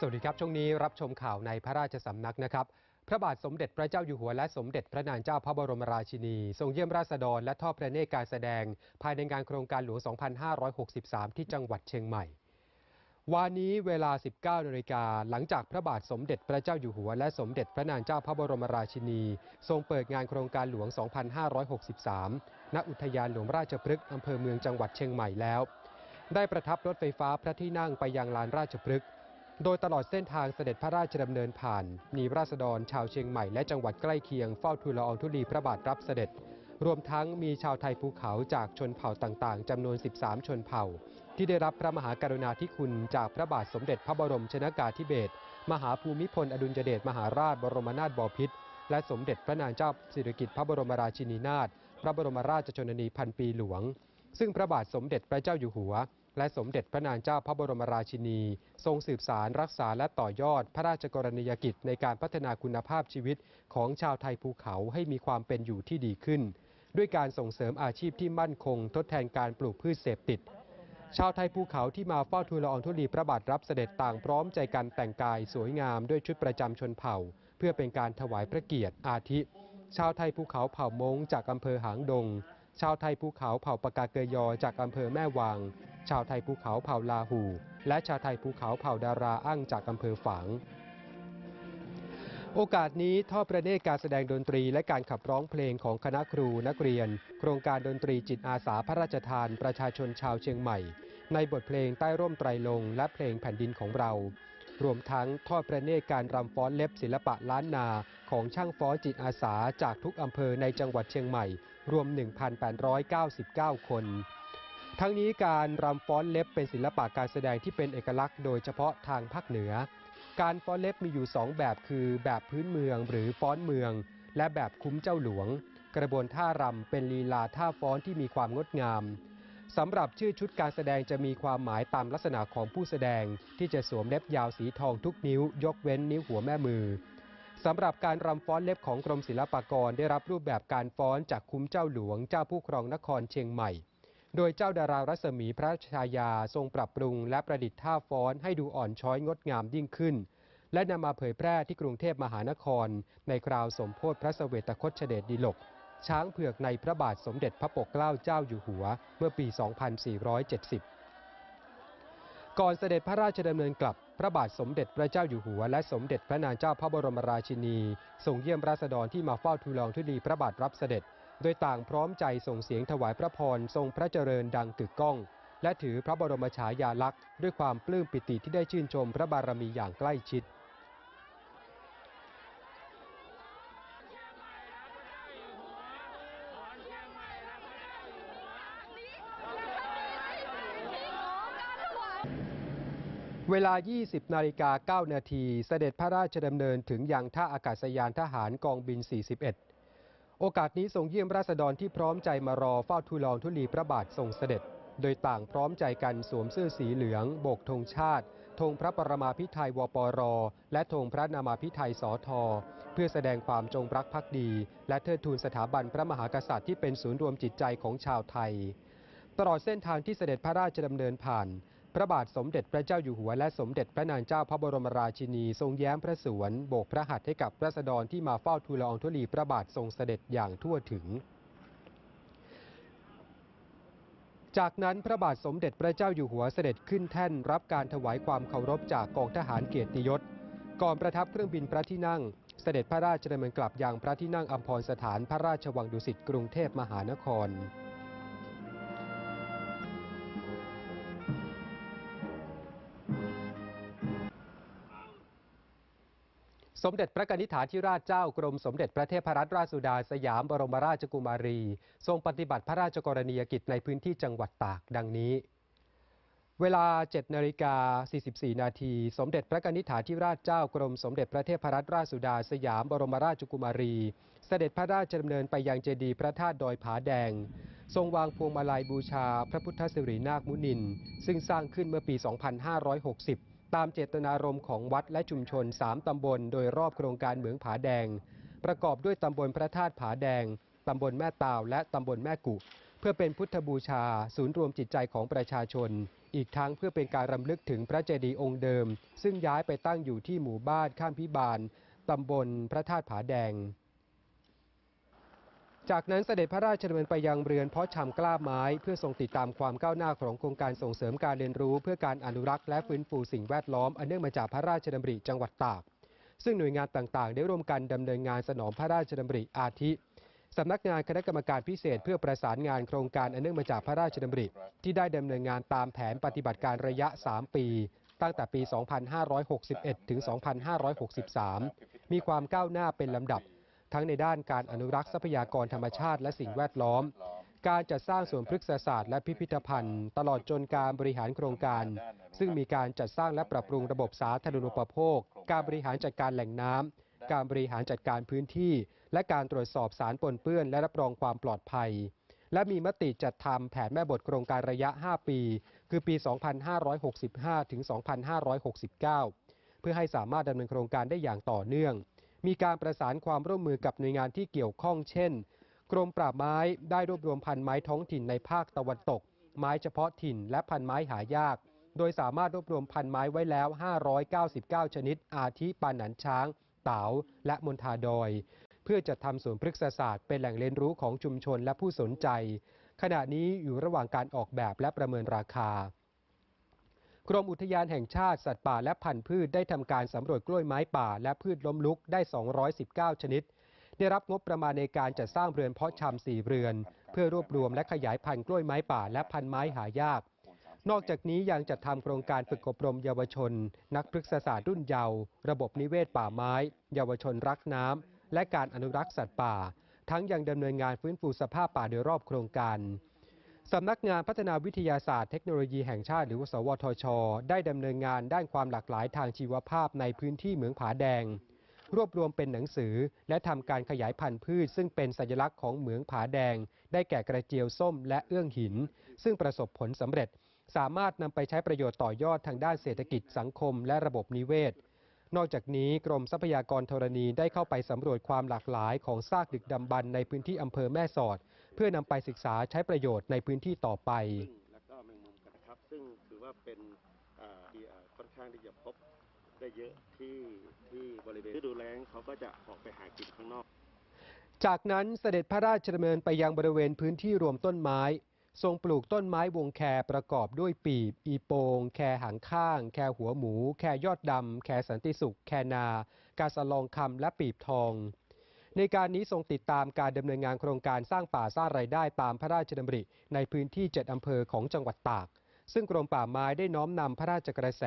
สวัสดีครับ ช่วงนี้รับชมข่าวในพระราชสำนักนะครับ พระบาทสมเด็จพระเจ้าอยู่หัวและสมเด็จพระนางเจ้าพระบรมราชินี ทรงเยี่ยมราษฎรและทอดพระเนตรการแสดง ภายในงานโครงการหลวง 2563 ที่จังหวัดเชียงใหม่ วานนี้เวลา 19นาฬิกาหลังจากพระบาทสมเด็จพระเจ้าอยู่หัว และสมเด็จพระนางเจ้าพระบรมราชินี ทรงเปิดงานโครงการหลวง 2563 ณ อุทยานหลวงราชพฤกษ์อำเภอเมืองจังหวัดเชียงใหม่แล้ว ได้ประทับรถไฟฟ้าพระที่นั่งไปยังลานราชพฤกษ์ โดยตลอดเส้นทางเสด็จพระราชดำเนินผ่าน มีราษฎรชาวเชียงใหม่และจังหวัดใกล้เคียงเฝ้าทูลละอองธุลีพระบาทรับเสด็จ รวมทั้งมีชาวไทยภูเขาจากชนเผ่าต่างๆจำนวน 13 ชนเผ่า ที่ได้รับพระมหากรุณาธิคุณจากพระบาทสมเด็จพระบรมชนากาธิเบศรมหาภูมิพลอดุลยเดชมหาราชบรมนาถบพิตรและสมเด็จพระนางเจ้าสิริกิติ์พระบรมราชินีนาถพระบรมราชชนนีพันปีหลวง ซึ่งพระบาทสมเด็จพระเจ้าอยู่หัว สมเด็จพระนางเจ้าพระบรมราชินี ทรงสืบสารรักษาและต่อยอดพระราชกรณียกิจในการพัฒนาคุณภาพชีวิตของชาวไทยภูเขาให้มีความเป็นอยู่ที่ดีขึ้น ด้วยการส่งเสริมอาชีพที่มั่นคง ทดแทนการปลูกพืชเสพติด ชาวไทยภูเขาที่มาเฝ้าทูลละอองธุลีพระบาทรับเสด็จต่างพร้อมใจกันแต่งกายสวยงามด้วยชุดประจำชนเผ่า เพื่อเป็นการถวายพระเกียรติอาทิ ชาวไทยภูเขาเผ่ามงจากอำเภอหางดงชาวไทยภูเขาเผ่าปากาเกยอจากอำเภอแม่วาง ชาวไทยภูเขาเผ่าลาหู และชาวไทยภูเขาเผ่าดาราอั่งจากอำเภอฝางโอกาสนี้ทอดประเนตรการแสดงดนตรีและการขับร้องเพลงของคณะครูนักเรียน โครงการดนตรีจิตอาสาพระราชทานประชาชนชาวเชียงใหม่ ในบทเพลงใต้ร่มไตรลงและเพลงแผ่นดินของเรา รวมทั้งทอดประเนตรการรำฟ้อนเล็บศิลปะล้านนาของช่างฟ้อนจิตอาสาจากทุกอำเภอในจังหวัดเชียงใหม่ รวม 1,899 คน ทั้งนี้การรำฟ้อนเล็บเป็นศิลปะการแสดงที่เป็นเอกลักษณ์โดยเฉพาะทางภาคเหนือ การฟ้อนเล็บมีอยู่ 2 แบบคือแบบพื้นเมืองหรือฟ้อนเมือง และแบบคุ้มเจ้าหลวง กระบวนท่ารำเป็นลีลาท่าฟ้อนที่มีความงดงามสำหรับชื่อชุดการแสดงจะมีความหมายตามลักษณะของผู้แสดง ที่จะสวมเล็บยาวสีทองทุกนิ้ว ยกเว้นนิ้วหัวแม่มือสำหรับการรำฟ้อนเล็บของกรมศิลปากรได้รับรูปแบบการฟ้อนจากคุ้มเจ้าหลวงเจ้าผู้ครองนครเชียงใหม่ โดยเจ้าดารารัศมีพระชายาทรงปรับปรุงและประดิษฐ์ท่าฟ้อนให้ดูอ่อนช้อยงดงามยิ่งขึ้น และนำมาเผยแพร่ที่กรุงเทพมหานคร ในคราวสมโพธิพระสเสวตคตเฉดชดีลก ช้างเผือกในพระบาทสมเด็จพระปกเกล้าเจ้าอยู่หัว เมื่อปี 2470 ก่อนเสด็จพระราชดำเนินกลับพระบาทสมเด็จพระเจ้าอยู่หัว และสมเด็จพระนางเจ้าพระบรมราชินีทรงเยี่ยมราษฎรที่มาเฝ้าทูลองธุลีพระบาทรับเสด็จ โดยต่างพร้อมใจส่งเสียงถวายพระพรทรงพระเจริญดังกึกก้อง และถือพระบรมฉายาลักษณ์ด้วยความปลื้มปิติที่ได้ชื่นชมพระบารมีอย่างใกล้ชิดเวลา 20 นาฬิกา 9 นาที เสด็จพระราชดำเนินถึงยังท่าอากาศยานทหารกองบิน 41 โอกาสนี้ทรงเยี่ยมราษฎรที่พร้อมใจมารอเฝ้าทูลองธุลีพระบาททรงเสด็จ โดยต่างพร้อมใจกันสวมเสื้อสีเหลือง โบกธงชาติธงพระปรมาภิไธยวปร และธงพระนามาภิไธยสอทอเพื่อแสดงความจงรักภักดี และเทิดทูนสถาบันพระมหากษัตริย์ที่เป็นศูนย์รวมจิตใจของชาวไทย ตลอดเส้นทางที่เสด็จพระราชดำเนินผ่าน ระบาทสมเด็จพระเจ้าอยู่หัวและสมเด็จพระนางเจ้าพระบรมราชินี ทรงแย้มพระสวนโบกพระหัตถ์ให้กับราษฎรที่มาเฝ้าทูลละอองธุลีพระบาททรงเสด็จอย่างทั่วถึง จากนั้นพระบาทสมเด็จพระเจ้าอยู่หัวเสด็จขึ้นแท่นรับการถวายความเคารพจากกองทหารเกียรติยศ ก่อนประทับเครื่องบินพระที่นั่ง เสด็จพระราชดำเนินกลับยังพระที่นั่งอัมพรสถานพระราชวังดุสิตกรุงเทพมหานคร สมเด็จพระกนิษฐาธิราชเจ้ากรมสมเด็จพระเทพรัตนราชสุดาสยามบรมราชกุมารี ทรงปฏิบัติพระราชกรณียกิจในพื้นที่จังหวัดตากดังนี้ เวลา7นาฬิกา44 นาที สมเด็จพระกนิษฐาธิราชเจ้ากรมสมเด็จพระเทพรัตนราชสุดาสยามบรมราชกุมารี เสด็จพระราชดำเนินไปยังเจดีย์พระธาตุดอยผาแดง ทรงวางพวงมาลัยบูชาพระพุทธสิรินาคมุนิน ซึ่งสร้างขึ้นเมื่อปี 2560 ตามเจตนารมณ์ของวัดและชุมชน 3 ตำบลโดยรอบโครงการเหมืองผาแดง ประกอบด้วยตำบลพระธาตุผาแดง ตำบลแม่ตาวและตำบลแม่กุ เพื่อเป็นพุทธบูชา ศูนย์รวมจิตใจของประชาชน อีกทั้งเพื่อเป็นการรำลึกถึงพระเจดีย์องค์เดิม ซึ่งย้ายไปตั้งอยู่ที่หมู่บ้านข้ามพิบาลตำบลพระธาตุผาแดง จากนั้นเสด็จพระราชดำเนินไปยังเรือนเพาะชำกล้าไม้ เพื่อทรงติดตามความก้าวหน้าของโครงการส่งเสริมการเรียนรู้ เพื่อการอนุรักษ์และฟื้นฟูสิ่งแวดล้อมอันเนื่องมาจากพระราชดำริจังหวัดตาก ซึ่งหน่วยงานต่างๆ ได้ร่วมกันดำเนินงานสนองพระราชดำริอาทิสำนักงานคณะกรรมการพิเศษ เพื่อประสานงานโครงการอันเนื่องมาจากพระราชดำริ ที่ได้ดำเนินงานตามแผนปฏิบัติการระยะ 3 ปี ตั้งแต่ปี 2561 ถึง 2563 มีความก้าวหน้าเป็นลำดับ ทั้งในด้านการอนุรักษ์ทรัพยากรธรรมชาติและสิ่งแวดล้อม การจัดสร้างสวนพฤกษศาสตร์และพิพิธภัณฑ์ ตลอดจนการบริหารโครงการ ซึ่งมีการจัดสร้างและปรับปรุงระบบสาธารณูปโภค การบริหารจัดการแหล่งน้ำการบริหารจัดการพื้นที่ และการตรวจสอบสารปนเปื้อน และรับรองความปลอดภัย และมีมติจัดทำแผนแม่บทโครงการระยะ 5 ปี คือปี 2565 ถึง 2569 เพื่อให้สามารถดำเนินโครงการได้อย่างต่อเนื่อง มีการประสานความร่วมมือกับหน่วยงานที่เกี่ยวข้องเช่น กรมปราบไม้ได้รวบรวมพันไม้ท้องถิ่นในภาคตะวันตก ไม้เฉพาะถิ่นและพันไม้หายาก โดยสามารถรวบรวมพันไม้ไว้แล้ว 599 ชนิด อาทิปานหนันช้าง เต๋าและมณฑาดอย เพื่อจัดทำสวนพฤกษศาสตร์เป็นแหล่งเรียนรู้ของชุมชนและผู้สนใจ ขณะนี้อยู่ระหว่างการออกแบบและประเมินราคา กรมอุทยานแห่งชาติสัตว์ป่าและพันธุ์พืชได้ทำการสำรวจกล้วยไม้ป่า และพืชล้มลุกได้ 219 ชนิด ได้รับงบประมาณในการจัดสร้างเรือนเพาะชำสี่เรือน เพื่อรวบรวมและขยายพันธุ์กล้วยไม้ป่าและพันธุ์ไม้หายาก นอกจากนี้ยังจัดทำโครงการฝึกอบรมเยาวชน นักพฤกษศาสตร์รุ่นเยาว์ระบบนิเวศป่าไม้ เยาวชนรักน้ำและการอนุรักษ์สัตว์ป่า ทั้งยังดำเนินงานฟื้นฟูสภาพป่าโดยรอบโครงการ สำนักงานพัฒนาวิทยาศาสตร์เทคโนโลยีแห่งชาติหรือว่าสวทช ได้ดำเนินงานด้านความหลากหลายทางชีวภาพในพื้นที่เหมืองผาแดง รวบรวมเป็นหนังสือ และทำการขยายพันธุ์พืช ซึ่งเป็นสัญลักษณ์ของเหมืองผาแดง ได้แก่กระเจียวส้มและเอื้องหิน ซึ่งประสบผลสำเร็จ สามารถนำไปใช้ประโยชน์ต่อยอดทางด้านเศรษฐกิจสังคม และระบบนิเวศ นอกจากนี้กรมทรัพยากรธรณีได้เข้าไปสำรวจความหลากหลายของซากดึกดำบรรในพื้นที่อำเภอแม่สอด พื่อนำไปศึกษาใช้ประโยชน์ในพื้นที่ต่อไปซึ่งแล้วก็แมงมุมกันนะครับ ซึ่งถือว่าเป็นอ่าที่อ่าค่อนข้างที่จะพบได้เยอะที่ที่บริเวณฤดูแล้งเขาก็จะออกไปหากินข้างนอก จากนั้นเสด็จพระราชดำเนินไปยังบริเวณพื้นที่รวมต้นไม้ ทรงปลูกต้นไม้วงแคประกอบด้วยปีบ อีโปง แคหางข้าง แคหัวหมู แคยอดดำ แคสันติสุข แคนา กาสะลองคำและปีบทอง ในการนี้ทรงติดตามการดำเนินงานโครงการสร้างป่าสร้างไรายได้ตามพระราชดำริในพื้นที่ 7 อำเภอของจังหวัดตาก ซึ่งกรมป่าไม้ได้น้อมนำพระราชกระแส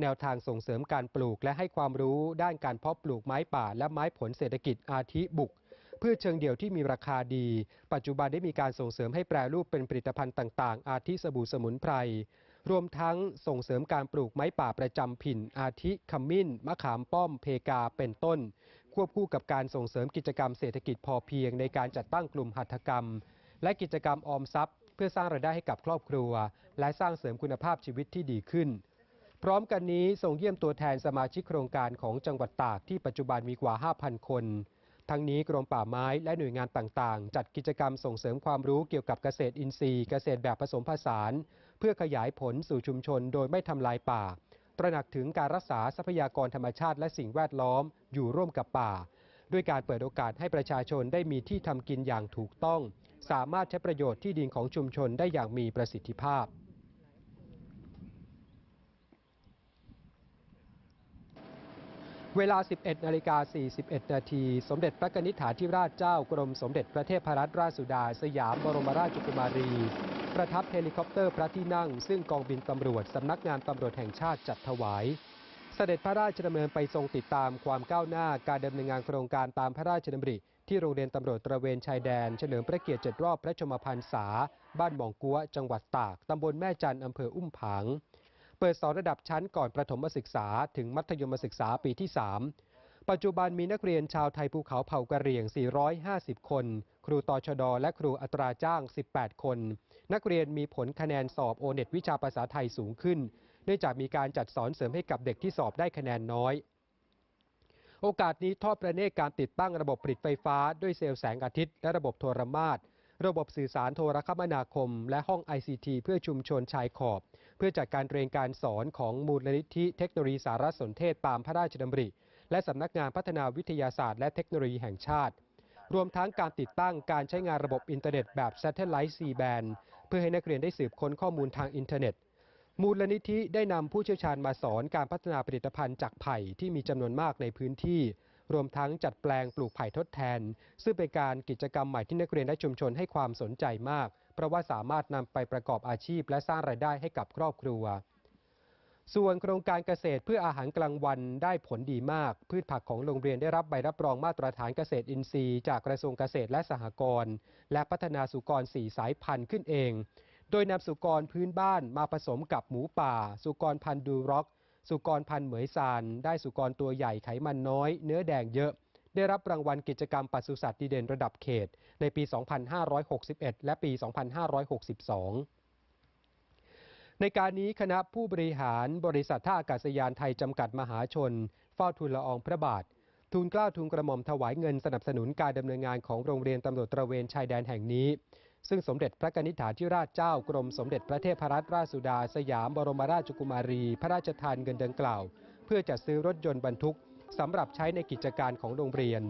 แนวทางส่งเสริมการปลูกและให้ความรู้ด้านการเพาะปลูกไม้ป่าและไม้ผลเศรษฐกิจอาทิบุกพืชเชิงเดี่ยวที่มีราคาดี ปัจจุบันได้มีการส่งเสริมให้แปรรูปเป็นผลิตภัณฑ์ต่าง ๆ อาทิสบู่สมุนไพร รวมทั้งส่งเสริมการปลูกไม้ป่าประจำถิ่น อาทิขมิ้น มะขามป้อม เพกา เป็นต้น วบคู่กับการส่งเสริมกิจกรรมเศรษฐกิจพอเพียงในการจัดตั้งกลุ่มหัตถกรรม และกิจกรรมออมทรัพย์ เพื่อสร้างรายได้ให้กับครอบครัว และสร้างเสริมคุณภาพชีวิตที่ดีขึ้น พร้อมกันนี้ส่งเยี่ยมตัวแทนสมาชิกโครงการของจังหวัดตากที่ปัจจุบันมีกว่า 5,000 คน ทั้งนี้กรมป่าไม้และหน่วยงานต่างๆ จัดกิจกรรมส่งเสริมความรู้เกี่ยวกับเกษตรอินทรีย์ เกษตรแบบผสมผสาน เพื่อขยายผลสู่ชุมชนโดยไม่ทำลายป่า ตระหนักถึงการรักษาทรัพยากรธรรมชาติและสิ่งแวดล้อมอยู่ร่วมกับป่า ด้วยการเปิดโอกาสให้ประชาชนได้มีที่ทำกินอย่างถูกต้อง สามารถใช้ประโยชน์ที่ดินของชุมชนได้อย่างมีประสิทธิภาพ เวลา 11 นาฬิกา 41 นาที สมเด็จพระนิษฐาธิราชเจ้ากรมสมเด็จพระเทพรัตนราชสุดา สยามบรมราชกุมารี ประทับเฮลิคอปเตอร์พระที่นั่ง ซึ่งกองบินตำรวจสำนักงานตำรวจแห่งชาติจัดถวาย เสด็จพระราชดำเนินไปทรงติดตามความก้าวหน้าการดำเนินงานโครงการตามพระราชดำริ ที่โรงเรียนตำรวจตระเวนชายแดน เฉลิมพระเกียรติ7รอบพระชมพรรษา บ้านหมองกัวจังหวัดตากตำบลแม่จันอำเภออุ้มผาง เปิดสอนระดับชั้นก่อนประถมศึกษา ถึงมัธยมศึกษาปีที่ 3ปัจจุบันมีนักเรียนชาวไทยภูเขาเผ่ากะเหรี่ยง 450 คน ครูตอชดและครูอัตราจ้าง 18 คน นักเรียนมีผลคะแนนสอบโอเน็ตวิชาภาษาไทยสูงขึ้น เนื่องจากมีการจัดสอนเสริมให้กับเด็กที่สอบได้คะแนนน้อย โอกาสนี้ทอดประเนตรการติดตั้งระบบผลิตไฟฟ้า ด้วยเซลล์แสงอาทิตย์ และระบบโทรมาตรระบบสื่อสารโทรคมนาคม และห้อง ICT เพื่อชุมชนชายขอบ เพื่อจัดการเรียนการสอนของมูลนิธิเทคโนโลยีสารสนเทศตามพระราชดำริ และสำนักงานพัฒนาวิทยาศาสตร์และเทคโนโลยีแห่งชาติ รวมทั้งการติดตั้งการใช้งานระบบอินเทอร์เน็ตแบบ Satellite C-band เพื่อให้นักเรียนได้สืบค้นข้อมูลทางอินเทอร์เน็ต มูลนิธิได้นำผู้เชี่ยวชาญมาสอนการพัฒนาผลิตภัณฑ์จากไผ่ที่มีจำนวนมากในพื้นที่ รวมทั้งจัดแปลงปลูกไผ่ทดแทน ซึ่งเป็นการกิจกรรมใหม่ที่นักเรียนและชุมชนให้ความสนใจมาก เพราะว่าสามารถนำไปประกอบอาชีพ และสร้างรายได้ให้กับครอบครัว ส่วนโครงการเกษตรเพื่ออาหารกลางวันได้ผลดีมาก พืชผักของโรงเรียนได้รับใบรับรองมาตรฐานเกษตรอินทรีย์ จากกระทรวงเกษตรและสหกรณ์และพัฒนาสุกรสี่สายพันธุ์ขึ้นเอง โดยนำสุกรพื้นบ้านมาผสมกับหมูป่า สุกรพันธุ์ดูร็อก สุกรพันธุ์เหมยซาน ได้สุกรตัวใหญ่ไขมันน้อย เนื้อแดงเยอะ ได้รับรางวัลกิจกรรมปศุสัตว์ดีเด่นระดับเขต ในปี 2561 และปี 2562 ในการนี้คณะผู้บริหารบริษัทท่าอากาศยานไทยจำกัดมหาชน เฝ้าทูลละอองพระบาท ทูลเกล้าทูลกระหม่อมถวายเงินสนับสนุนการดำเนินงานของโรงเรียนตำรวจตระเวนชายแดนแห่งนี้ ซึ่งสมเด็จพระกนิษฐาธิราชเจ้ากรมสมเด็จพระเทพรัตนราชสุดา สยามบรมราชกุมารี พระราชทานเงินดังกล่าว เพื่อจัดซื้อรถยนต์บรรทุกสำหรับใช้ในกิจการของโรงเรียน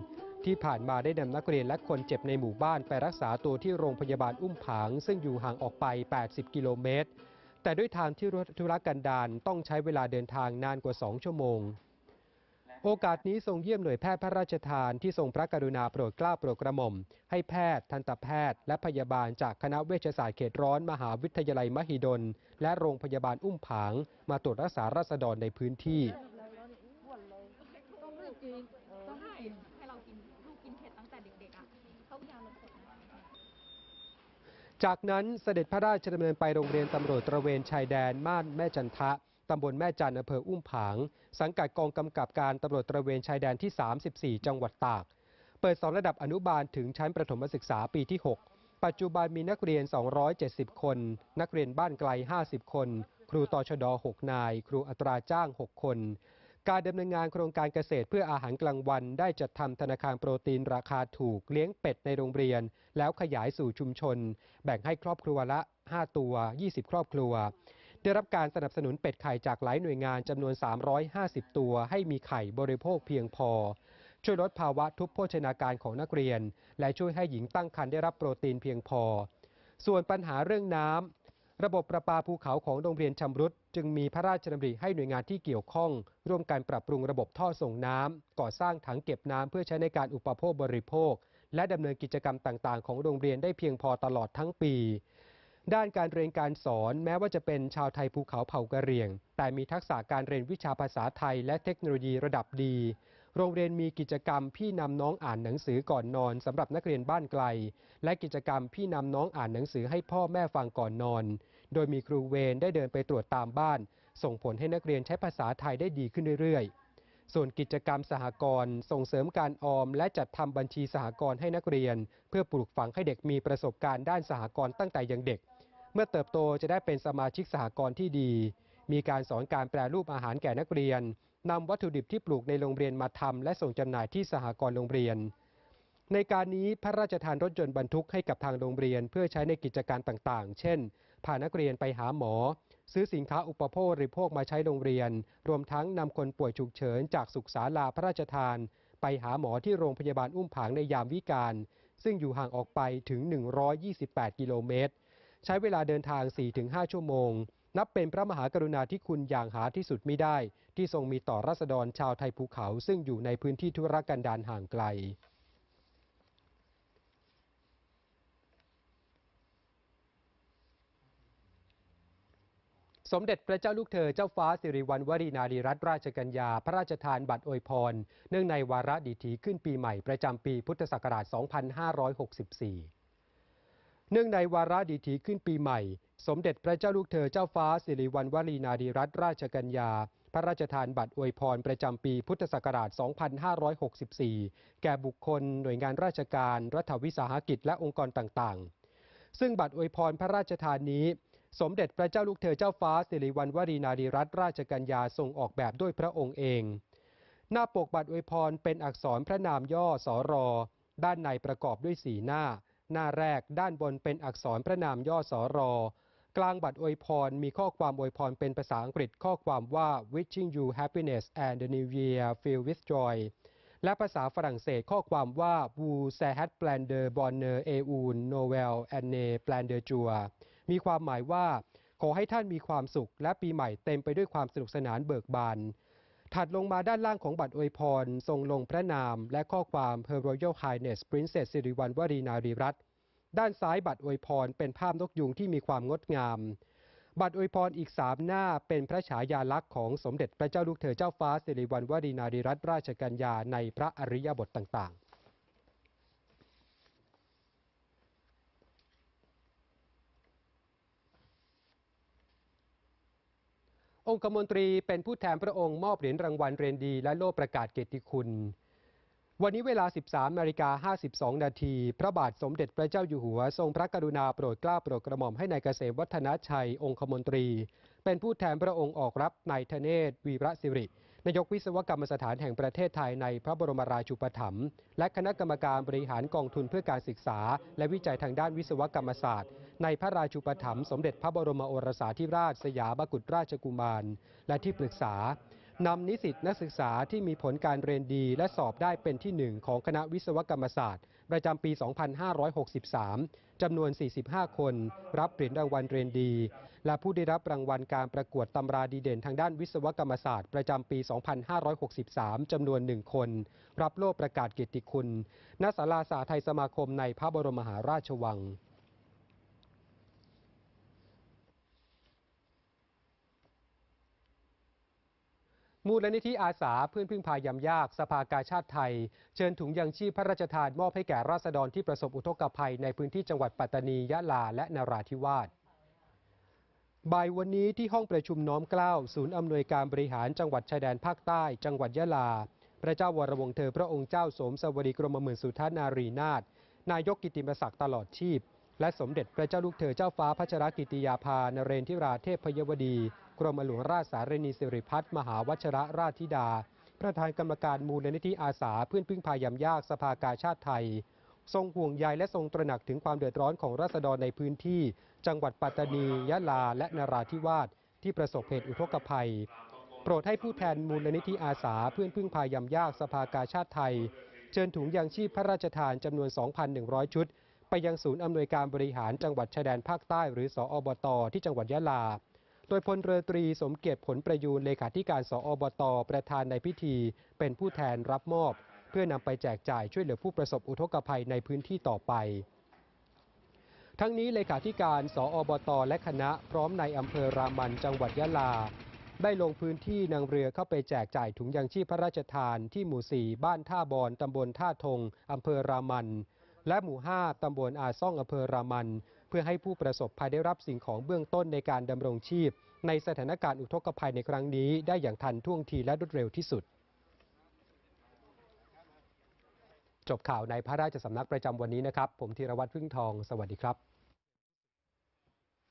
ที่ผ่านมาได้นำนักเรียนและคนเจ็บในหมู่บ้านไปรักษาตัวที่โรงพยาบาลอุ้มผาง ซึ่งอยู่ห่างออกไป 80 กิโลเมตร แต่ด้วยทางที่ธุรกันดารต้องใช้เวลาเดินทางนานกว่า 2 ชั่วโมง โอกาสนี้ทรงเยี่ยมหน่วยแพทย์พระราชทานที่ทรงพระกรุณาโปรดเกล้าโปรดกระหม่อม ให้แพทย์ ทันตแพทย์ และพยาบาลจากคณะเวชศาสตร์เขตร้อนมหาวิทยาลัยมหิดล และโรงพยาบาลอุ้มผาง มาตรวจรักษาราษฎรในพื้นที่ต้องให้ให้เรากินลูกกินเผ็ดตั้งแต่เด็กๆอะเขายาลดเผ็ด จากนั้นเสด็จพระราชดำเนินไปโรงเรียนตำรวจตระเวนชายแดนม่านแม่จันทะตำบลแม่จันอำเภออุ้มผาง สังกัดกองกำกับการตำรวจตระเวนชายแดนที่ 34 จังหวัดตาก เปิดสอนระดับอนุบาลถึงชั้นประถมศึกษาปีที่ 6 ปัจจุบันมีนักเรียน 270 คน นักเรียนบ้านไกล 50 คน ครูตชด 6 นาย ครูอัตราจ้าง 6 คน การดำเนินงานโครงการเกษตรเพื่ออาหารกลางวัน ได้จัดทำธนาคารโปรตีนราคาถูกเลี้ยงเป็ดในโรงเรียน แล้วขยายสู่ชุมชน แบ่งให้ครอบครัวละ 5 ตัว 20 ครอบครัว ได้รับการสนับสนุนเป็ดไข่จากหลายหน่วยงานจำนวน 350 ตัว ให้มีไข่บริโภคเพียงพอ ช่วยลดภาวะทุพโภชนาการของนักเรียน และช่วยให้หญิงตั้งครรภ์ได้รับโปรตีนเพียงพอ ส่วนปัญหาเรื่องน้ำ ระบบประปาภูเขาของโรงเรียนชำรุดจึงมีพระราชดำริให้หน่วยงานที่เกี่ยวข้อง ร่วมกันปรับปรุงระบบท่อส่งน้ำก่อสร้างถังเก็บน้ำเพื่อใช้ในการอุปโภคบริโภค และดำเนินกิจกรรมต่างๆ ของโรงเรียนได้เพียงพอตลอดทั้งปี ด้านการเรียนการสอนแม้ว่าจะเป็นชาวไทยภูเขาเผ่ากะเหรี่ยง แต่มีทักษะการเรียนวิชาภาษาไทย และเทคโนโลยีระดับดี โรงเรียนมีกิจกรรมพี่นำน้องอ่านหนังสือก่อนนอนสำหรับนักเรียนบ้านไกล และกิจกรรมพี่นำน้องอ่านหนังสือให้พ่อแม่ฟังก่อนนอน โดยมีครูเวรได้เดินไปตรวจตามบ้าน ส่งผลให้นักเรียนใช้ภาษาไทยได้ดีขึ้นเรื่อยๆ ส่วนกิจกรรมสหกรณ์ส่งเสริมการออม และจัดทำบัญชีสหกรณ์ให้นักเรียน เพื่อปลูกฝังให้เด็กมีประสบการณ์ด้านสหกรณ์ตั้งแต่ยังเด็ก เมื่อเติบโตจะได้เป็นสมาชิกสหกรณ์ที่ดี มีการสอนการแปรรูปอาหารแก่นักเรียนนำวัตถุดิบที่ปลูกในโรงเรียนมาทำและส่งจำหน่ายที่สหกรณ์โรงเรียน ในการนี้พระราชทานรถยนต์บรรทุกให้กับทางโรงเรียน เพื่อใช้ในกิจการต่างๆ เช่น พานักเรียนไปหาหมอ ซื้อสินค้าอุปโภคบริโภคมาใช้โรงเรียน รวมทั้งนำคนป่วยฉุกเฉินจากสุขศาลาพระราชทาน ไปหาหมอที่โรงพยาบาลอุ้มผางในยามวิกาลซึ่งอยู่ห่างออกไปถึง 128 กิโลเมตร ใช้เวลาเดินทาง 4-5 ชั่วโมง นับเป็นพระมหากรุณาธิคุณอย่างหาที่สุดไม่ได้ ที่ทรงมีต่อราษฎรชาวไทยภูเขา ซึ่งอยู่ในพื้นที่ทุรกันดารห่างไกล สมเด็จพระเจ้าลูกเธอเจ้าฟ้าสิริวัณวรีนารีรัตนราชกัญญา พระราชทานบัตรอวยพร เนื่องในวาระดิถีขึ้นปีใหม่ประจำปีพุทธศักราช 2564 เนื่องในวาระดิถีขึ้นปีใหม่ สมเด็จพระเจ้าลูกเธอเจ้าฟ้าสิริวัณวรีนารีรัตนราชกัญญา พระราชทานบัตรอวยพรประจำปีพุทธศักราช 2564 แก่บุคคล หน่วยงานราชการ รัฐวิสาหกิจและองค์กรต่างๆ ซึ่งบัตรอวยพรพระราชทานนี้ สมเด็จพระเจ้าลูกเธอเจ้าฟ้าสิริวัณวรีนารีรัตนราชกัญญาทรงออกแบบด้วยพระองค์เอง หน้าปกบัตรอวยพรเป็นอักษรพระนามย่อสอรอ ด้านในประกอบด้วยสีหน้า หน้าแรกด้านบนเป็นอักษรพระนามย่อสอรอกลางบัตรอวยพรมีข้อความอวยพรเป็นภาษาอังกฤษข้อความว่า wishing you happiness and the new year filled with joy และภาษาฝรั่งเศสข้อความว่า vous sehat plander bonheur et un novel année plander joie มีความหมายว่า ขอให้ท่านมีความสุข และปีใหม่เต็มไปด้วยความสนุกสนานเบิกบาน ถัดลงมาด้านล่างของบัตรอวยพร ทรงลงพระนาม และข้อความ Her Royal Highness Princess สิริวัณวรีนารีรัตน์ด้านซ้ายบัตรอวยพร เป็นภาพนกยุงที่มีความงดงาม บัตรอวยพรอีกสามหน้าเป็นพระฉายาลักษณ์ของสมเด็จพระเจ้าลูกเธอเจ้าฟ้าสิริวัณวรีนารีรัตนราชกัญญาในพระอริยบทต่างๆ องคมนตรีเป็นผู้แทนพระองค์มอบเหรียญรางวัลเรียนดีและโล่ประกาศเกียรติคุณ วันนี้เวลา 13นาฬิกา52 นาที พระบาทสมเด็จพระเจ้าอยู่หัว ทรงพระกรุณาโปรดเกล้าโปรดกระหม่อมให้นายเกษมวัฒนชัยองคมนตรี เป็นผู้แทนพระองค์ออกรับนายธเนศวีระสิริ นายกวิศวกรรมสถานแห่งประเทศไทยในพระบรมราชูปถัมภ์และคณะกรรมการบริหารกองทุนเพื่อการศึกษา และวิจัยทางด้านวิศวกรรมศาสตร์ ในพระราชูปถัมภ์สมเด็จพระบรมโอรสาธิราชสยามกุฎราชกุมาร และที่ปรึกษานำนิสิตนักศึกษาที่มีผลการเรียนดีและสอบได้เป็นที่หนึ่งของคณะวิศวกรรมศาสตร์ ประจำปี 2563 จำนวน 45 คน รับเหรียญรางวัลเรียนดี และผู้ได้รับรางวัลการประกวดตำราดีเด่นทางด้านวิศวกรรมศาสตร์ ประจำปี 2563 จำนวน 1 คน รับโล่ประกาศเกียรติคุณ ณ ศาลาสาไทยสมาคมในพระบรมมหาราชวัง มูลนิธิอาสาเพื่อนพึ่งพายามยากสภากาชาติไทย เชิญถุงยังชีพพระราชทานมอบให้แก่ราษฎรที่ประสบอุทกภัยในพื้นที่จังหวัดปัตตานียะลาและนราธิวาสบ่ายวันนี้ที่ห้องประชุมน้อมเกล้าศูนย์อำนวยการบริหารจังหวัดชายแดนภาคใต้ จังหวัดยะลา พระเจ้าวรวงเธอพระองค์เจ้าสมสวดีกรมหมื่นสุทานารีนาถนายกกิตติมศักดิ์ตลอดชีพ และสมเด็จพระเจ้าลูกเธอเจ้าฟ้าพัชรกิติยาภานเรนทิราเทพพยวดี กรมหลวงราชสารนีสิริพัฒน์มหาวชระราชธิดา ประธานกรรมการมูลนิธิอาสาเพื่อนพึ่งพายามยากสภากาชาติไทย ทรงห่วงใยและทรงตระหนักถึงความเดือดร้อนของราษฎรในพื้นที่ จังหวัดปัตตานี ยะลา และนราธิวาสที่ประสบเหตุอุทกภัย โปรดให้ผู้แทนมูลนิธิอาสาเพื่อนพึ่งพายามยากสภากาชาติไทย เชิญถุงยางชีพพระราชทานจำนวน 2,100 ชุด ไปยังศูนย์อำนวยการบริหารจังหวัดชายแดนภาคใต้ หรือสออบต ที่จังหวัดยะลา ดยพลเรือตรีสมเกียรติผลประยูนเลขาธิการสออบต ประธานในพิธี เป็นผู้แทนรับมอบ เพื่อนำไปแจกจ่ายช่วยเหลือผู้ประสบอุทกภัยในพื้นที่ต่อไป ทั้งนี้เลขาธิการสออบต และคณะพร้อมในอำเภอรามันจังหวัดยะลา ได้ลงพื้นที่นางเรือเข้าไปแจกจ่ายถุงยางชีพพระราชทานที่หมู่ 4 บ้านท่าบอนตำบลท่าทงอำเภอรามัน และหมู่ 5ตำบลอาซ่องอำเภอรามัน เพื่อให้ผู้ประสบภัยได้รับสิ่งของเบื้องต้นในการดำรงชีพ ในสถานการณ์อุทกภัยในครั้งนี้ได้อย่างทันท่วงทีและรวดเร็วที่สุด จบข่าวในพระราชสำนักประจำวันนี้นะครับ ผมธีรวัตรพึ่งทอง สวัสดีครับ